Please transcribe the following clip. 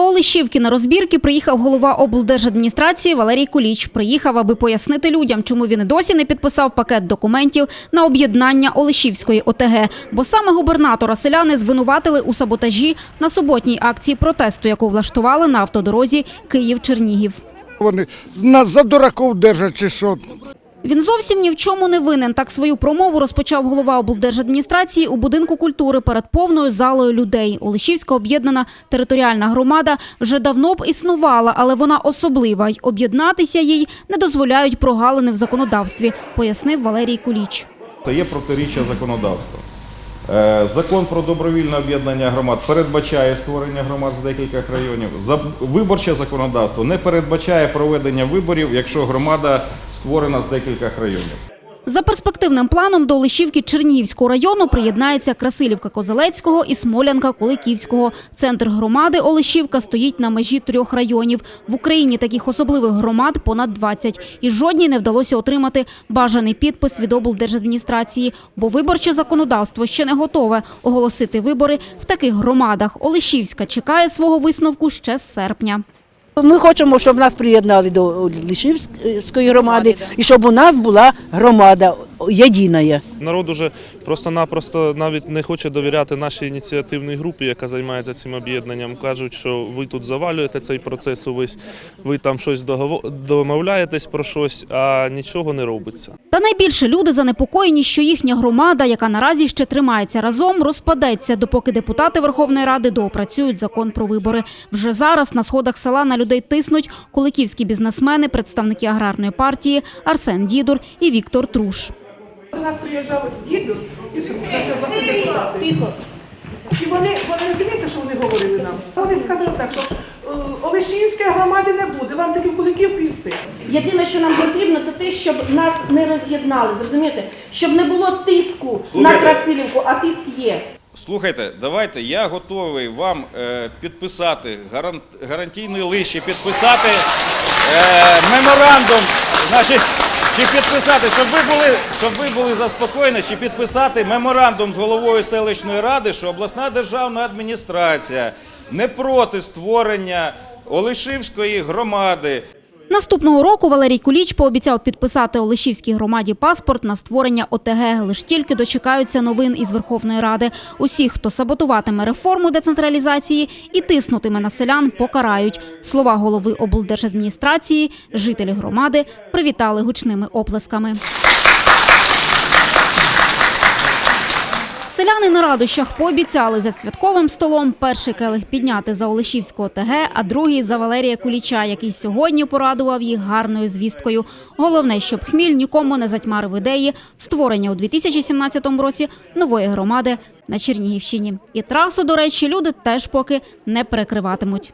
До Олещівки на розбірки приїхав голова облдержадміністрації Валерій Куліч. Приїхав, аби пояснити людям, чому він і досі не підписав пакет документів на об'єднання Олещівської ОТГ. Бо саме губернатора селяни звинуватили у саботажі на суботній акції протесту, яку влаштували на автодорозі Київ-Чернігів. Вони нас за дураков держать чи що. Він зовсім ні в чому не винен. Так свою промову розпочав голова облдержадміністрації у будинку культури перед повною залою людей. Олешівська об'єднана територіальна громада вже давно б існувала, але вона особлива й об'єднатися їй не дозволяють прогалини в законодавстві, пояснив Валерій Куліч. Це є протиріччя законодавства. Е, Закон про добровільне об'єднання громад передбачає створення громад з декількох районів. Виборче законодавство не передбачає проведення виборів, якщо громада створена з декількох районів. За перспективним планом до Олешівки Чернігівського району приєднається Красилівка Козелецького і Смолянка Куликівського. Центр громади Олешівка стоїть на межі трьох районів. В Україні таких особливих громад понад 20. І жодній не вдалося отримати бажаний підпис від облдержадміністрації, бо виборче законодавство ще не готове оголосити вибори в таких громадах. Олешівська чекає свого висновку ще з серпня. Ми хочемо, щоб нас приєднали до Лишівської громади і щоб у нас була громада єдина. Народ уже просто-напросто навіть не хоче довіряти нашій ініціативній групі, яка займається цим об'єднанням. Кажуть, що ви тут завалюєте цей процес увесь, ви там щось домовляєтесь про щось, а нічого не робиться. Та найбільше люди занепокоєні, що їхня громада, яка наразі ще тримається разом, розпадеться, допоки депутати Верховної Ради доопрацюють закон про вибори. Вже зараз на сходах села на людей тиснуть куликівські бізнесмени, представники аграрної партії Арсен Дідур і Віктор Труш. До нас приїжджав діду і друг, наші. І вони, вони розумієте, що вони говорили нам? Вони сказали так, що е, Олешівської громади не буде, вам таки Куликівки і все. Єдине, що нам потрібно, це те, щоб нас не роз'єднали. Зрозумієте, щоб не було тиску на Красилівку, а тиск є. Слухайте, давайте я готовий вам е, підписати гаран- гарантійний лист, підписати е, меморандум, значить, чи підписати, щоб ви були, щоб ви були заспокоєні, чи підписати меморандум з головою селищної ради, що обласна державна адміністрація не проти створення Олешівської громади. Наступного року Валерій Куліч пообіцяв підписати Олешівській громаді паспорт на створення ОТГ. Лиш тільки дочекаються новин із Верховної Ради. Усіх, хто саботуватиме реформу децентралізації і тиснутиме на селян, покарають. Слова голови облдержадміністрації жителі громади привітали гучними оплесками. Селяни на радощах пообіцяли за святковим столом перший келих підняти за Олешівського ТГ, а другий за Валерія Куліча, який сьогодні порадував їх гарною звісткою. Головне, щоб хміль нікому не затьмарив ідеї створення у 2017 році нової громади на Чернігівщині. І трасу, до речі, люди теж поки не перекриватимуть.